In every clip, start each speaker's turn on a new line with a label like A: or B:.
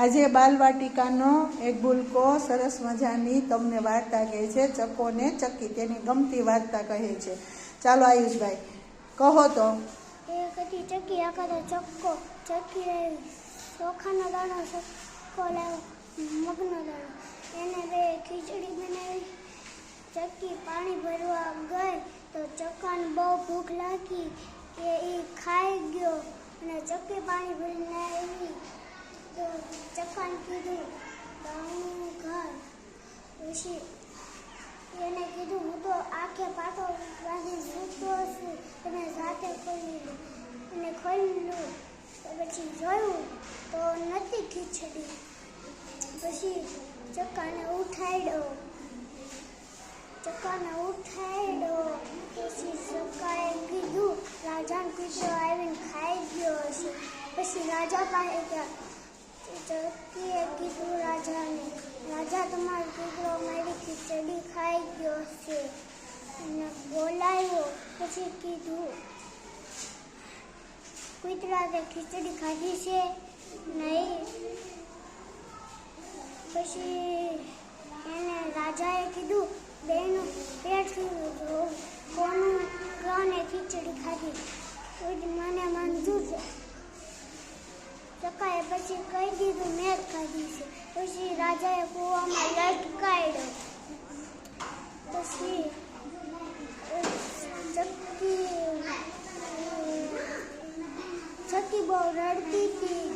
A: આજે બાલવાટિકાનો એક ભૂલકો સરસ મજાની તમને વાર્તા કહે છે, ચકોને ચક્કી તેની ગમતી વાર્તા કહે છે. ચાલો આયુષભાઈ, કહો તો.
B: ચક્કી આખા ચક્કો ચક્કી ચોખાનો દાણો, ચક્કો લાવ્યો મગનો દાણો. એને બે ખીચડી બનાવી ચક્કી પાણી ભરવા ગઈ, તો ચક્કાને બહુ ભૂખ લાગી કે એ ખાઈ ગયો, અને ચક્કી પાણી ભરીને ચક્કાને કીધું દાણું ઘર. પછી એને કીધું, હું તો આખે પાટો બાંધી સૂતો છું તમે જાતે ખોલી અને ખોલી લો પછી જોયું તો નથી ખીચડી. પછી ચક્કાને ઉઠાડ્યો. ચક્કાને ઉઠાડ્યો. પછી ચક્કાએ કીધું, રાજાને કીધું આવીને ખાઈ ગયો હશે. પછી રાજા પાસે ગયા. છે. અને બોલાવ્યો પછી કીધું કૂતરાએ ખીચડી ખાધી છે? નહીં. પછી એને રાજાએ કીધું, બેનું પેટ કોનું કોને ખીચડી ખાધી? મને મંજૂર છે. ચકાએ પછી કહી દીધું, મેં જ ખાધી છે. પછી રાજાએ કૂવામાં લટકાડ્યો ચક્કી બહુ રડતી હતી.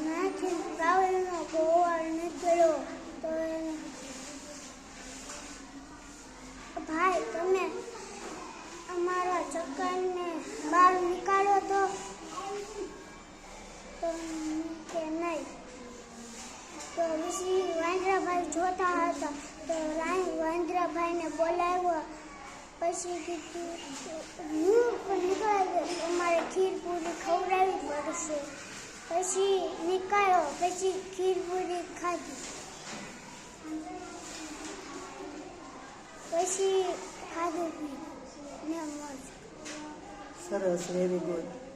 B: નાખી કાવલનો ગોવાળ નીકળ્યો તો ભાઈ તમે અમારા ચક્કરને બહાર નીકાળો તો પછી વાંદરાભાઈ જોતા હતા. તો વાંદરાભાઈને બોલાવ્યો. પછી કીધું, હું પણ નીકળાય અમારે ખીર પૂરી ખવડાવવી પડશે. પછી નીકળ્યો. પછી ખીર પૂરી ખાધી. પછી ખાધું ને
A: સરસ વેરી ગુડ